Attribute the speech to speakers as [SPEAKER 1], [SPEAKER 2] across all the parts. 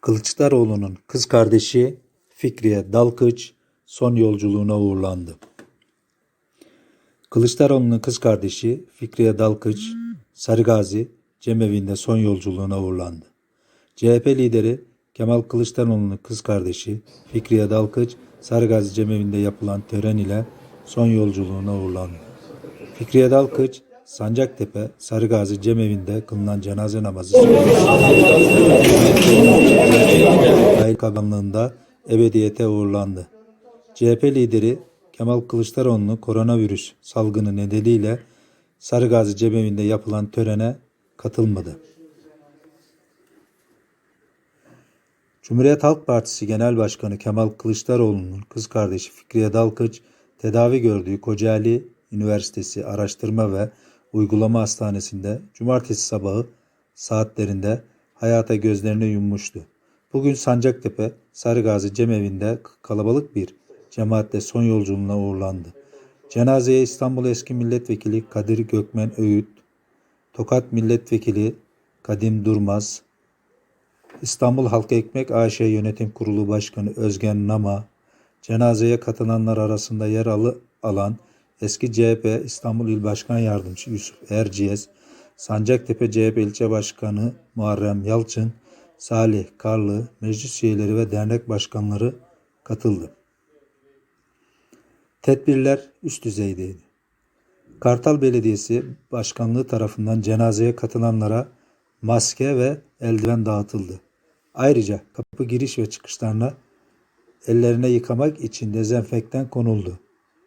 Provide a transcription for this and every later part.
[SPEAKER 1] Kılıçdaroğlu'nun kız kardeşi Fikriye Dalkıç son yolculuğuna uğurlandı. Kılıçdaroğlu'nun kız kardeşi Fikriye Dalkıç, Sarıgazi Cemevi'nde son yolculuğuna uğurlandı. CHP lideri Kemal Kılıçdaroğlu'nun kız kardeşi Fikriye Dalkıç, Sarıgazi Cemevi'nde yapılan tören ile son yolculuğuna uğurlandı. Fikriye Dalkıç, Sancaktepe Sarıgazi Cemevi'nde kılınan cenaze namazı Dahil Kabanlığında ebediyete uğurlandı. CHP lideri Kemal Kılıçdaroğlu koronavirüs salgını nedeniyle Sarıgazi Cemevi'nde yapılan törene katılmadı. Cumhuriyet Halk Partisi Genel Başkanı Kemal Kılıçdaroğlu'nun kız kardeşi Fikriye Dalkıç tedavi gördüğü Kocaeli Üniversitesi Araştırma ve Uygulama Hastanesi'nde cumartesi sabahı saatlerinde hayata gözlerini yummuştu. Bugün Sancaktepe Sarıgazi Cemevi'nde kalabalık bir cemaatle son yolculuğuna uğurlandı. Cenazeye İstanbul Eski Milletvekili Kadir Gökmen Öğüt, Tokat Milletvekili Kadim Durmaz, İstanbul Halk Ekmek AŞ Yönetim Kurulu Başkanı Özgen Nama, cenazeye katılanlar arasında yer alan eski CHP İstanbul İl Başkan Yardımcısı Yusuf Erciyes, Sancaktepe CHP İlçe Başkanı Muharrem Yalçın, Salih Karlı, meclis üyeleri ve dernek başkanları katıldı. Tedbirler üst düzeydeydi. Kartal Belediyesi Başkanlığı tarafından cenazeye katılanlara maske ve eldiven dağıtıldı. Ayrıca kapı giriş ve çıkışlarına ellerine yıkamak için dezenfektan konuldu.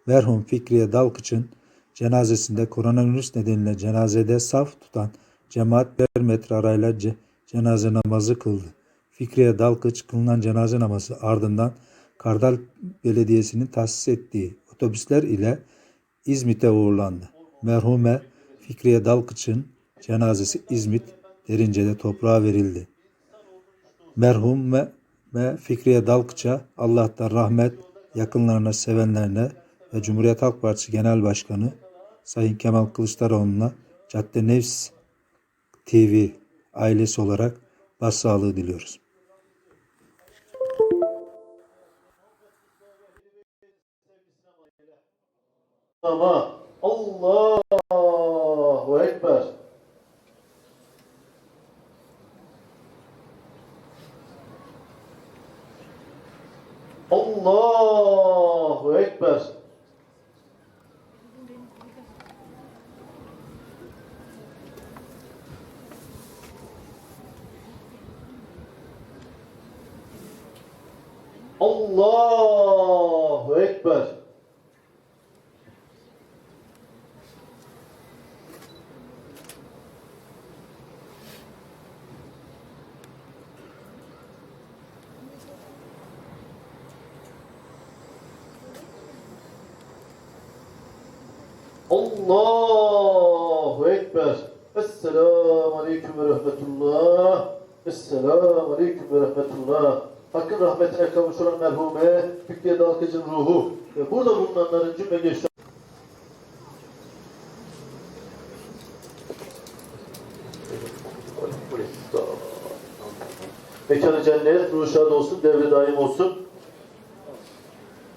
[SPEAKER 1] Merhum Fikriye Dalkıç'ın cenazesinde koronavirüs nedeniyle cenazede saf tutan cemaat bir metre arayla ce- cenaze namazı kıldı. Fikriye Dalkıç kılınan cenaze namazı ardından Kardal Belediyesi'nin tahsis ettiği otobüsler ile İzmit'e uğurlandı. Merhume Fikriye Dalkıç'ın cenazesi İzmit Derince'de toprağa verildi. Merhum Fikriye Dalkıç'a Allah'tan rahmet, yakınlarına, sevenlerine ve Cumhuriyet Halk Partisi Genel Başkanı Sayın Kemal Kılıçdaroğlu'na Cadde Nevs TV ailesi olarak başsağlığı diliyoruz.
[SPEAKER 2] Ama Allahu Ekber. Allahu Ekber. Allahu Ekber. Allahu Ekber. Esselamu Aleyküm ve Rahmetullah. Esselamu Aleyküm ve Rahmetullah. Hakkın rahmetine kavuşulan merhume Fikriye Dalkıcı'nın ruhu ve burada bulunanların cümle geçti. Mekanı cennet, ruhu şad olsun, devre daim olsun.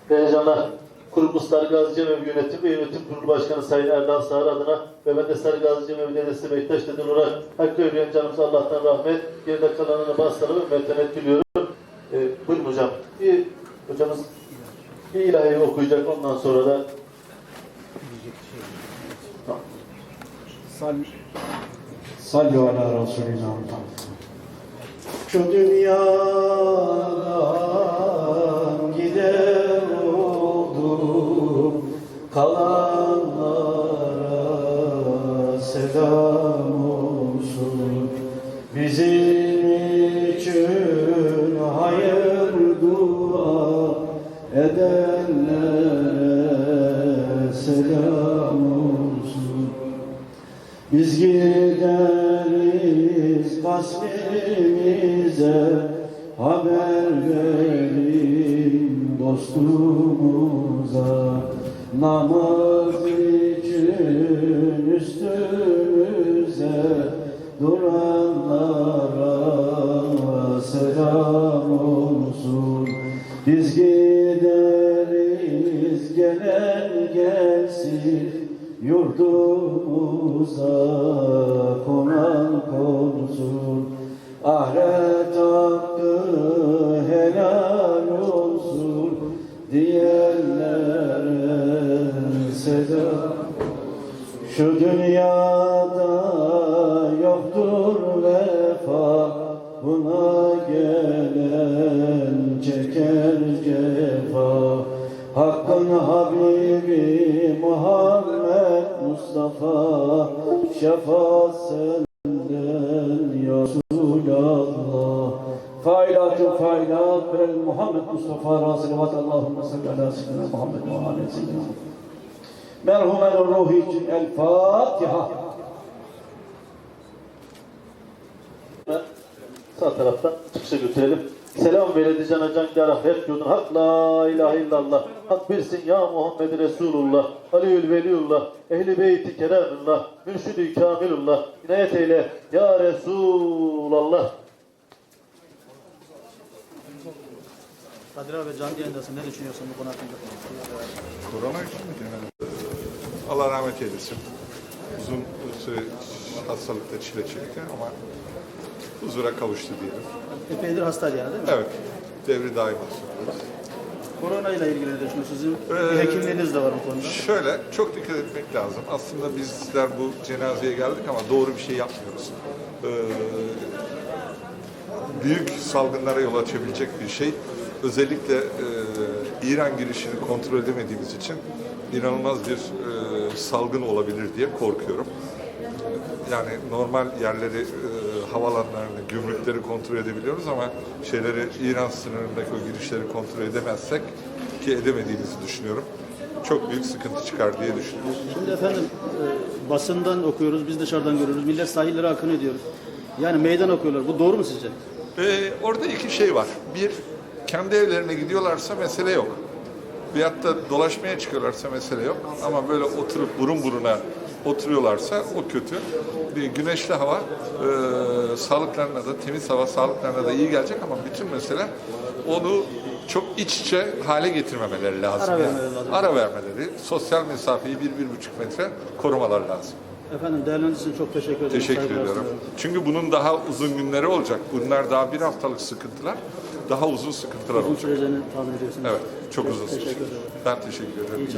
[SPEAKER 2] Heyecanlar. Kurumumuz Sarıgazi Cemevi Yönetim ve Yönetim Kurulu Başkanı Sayın Erdal Sağır adına ve ben de Sarıgazi Cemevi Dedesi Bektaş Deden olarak Hakkı Öleyen canımıza Allah'tan rahmet, geride kalanına basları ve mertemet diliyorum. Ee, buyurun hocam. Bir, hocamız bir ilahi okuyacak ondan sonra da
[SPEAKER 3] Sal Sallu ala Resulina Muhammed. Şu dünyadan kalanlara selam olsun. Bizim için hayır dua edenlere selam olsun. Biz gideriz kasbimize haber verin dostumuza. Namaz için üstümüze Duranlara selam olsun. Biz gideriz gelen gelsin Yurdumuza Şefaat senden ya Resulallah Failatü failat Berel Muhammed Mustafa Rasulavat Allahümme salli ala seyyidina Muhammed ve ala Merhumen ruhi için El Fatiha.
[SPEAKER 2] Sağ taraftan çıkışa götürelim. Selam veledi cana can yarah hep yurdun hak la ilahe illallah. Hak bilsin ya Muhammed Resulullah. Aliül Veliullah. Ehli beyti keremullah. Mürşidi kamilullah. İnayet eyle ya Resulallah.
[SPEAKER 4] Kadir abi canlı yayındasın. Ne düşünüyorsun bu konu hakkında?
[SPEAKER 5] Korona için mi genelde? Allah rahmet eylesin. Uzun süre hastalıkta çile çekti ama huzura kavuştu diyelim.
[SPEAKER 4] Epeydir hastaydı yani değil mi?
[SPEAKER 5] Evet, devri daim hastalığı.
[SPEAKER 4] Korona ile ilgili ne düşünüyorsunuz? Sizin
[SPEAKER 5] Ee,
[SPEAKER 4] bir hekimliğiniz de var bu konuda.
[SPEAKER 5] Şöyle, çok dikkat etmek lazım. Aslında bizler bu cenazeye geldik ama doğru bir şey yapmıyoruz. Ee, büyük salgınlara yol açabilecek bir şey. Özellikle e, İran girişini kontrol edemediğimiz için inanılmaz bir e, salgın olabilir diye korkuyorum. Yani normal yerleri, e, havalanlarını, gümrükleri kontrol edebiliyoruz ama şeyleri İran sınırındaki o girişleri kontrol edemezsek ki edemediğimizi düşünüyorum. Çok büyük sıkıntı çıkar diye düşünüyorum.
[SPEAKER 4] Şimdi efendim e, basından okuyoruz, biz dışarıdan görüyoruz. Millet sahillere akın ediyor. Yani meydan okuyorlar. Bu doğru mu sizce?
[SPEAKER 5] Ee, orada iki şey var. Bir, kendi evlerine gidiyorlarsa mesele yok. Veyahut da dolaşmaya çıkıyorlarsa mesele yok. Ama böyle oturup burun buruna oturuyorlarsa o kötü. Bir güneşli hava e, sağlıklarına da, temiz hava sağlıklarına da iyi gelecek ama bütün mesele onu çok iç içe hale getirmemeleri lazım.
[SPEAKER 4] Ara
[SPEAKER 5] yani.
[SPEAKER 4] vermeleri lazım.
[SPEAKER 5] Ara vermeleri, sosyal mesafeyi bir, bir buçuk metre korumalar lazım.
[SPEAKER 4] Efendim değerlendiğiniz için çok teşekkür ederim.
[SPEAKER 5] Teşekkür
[SPEAKER 4] Saygılar
[SPEAKER 5] ediyorum.
[SPEAKER 4] sunuyorum.
[SPEAKER 5] Çünkü bunun daha uzun günleri olacak. Bunlar daha bir haftalık sıkıntılar. Daha uzun sıkıntılar
[SPEAKER 4] Uzun
[SPEAKER 5] olacak.
[SPEAKER 4] süreceğini tahmin ediyorsunuz.
[SPEAKER 5] Evet, çok uzun
[SPEAKER 4] Teşekkür
[SPEAKER 5] sürecek. Ben teşekkür ederim.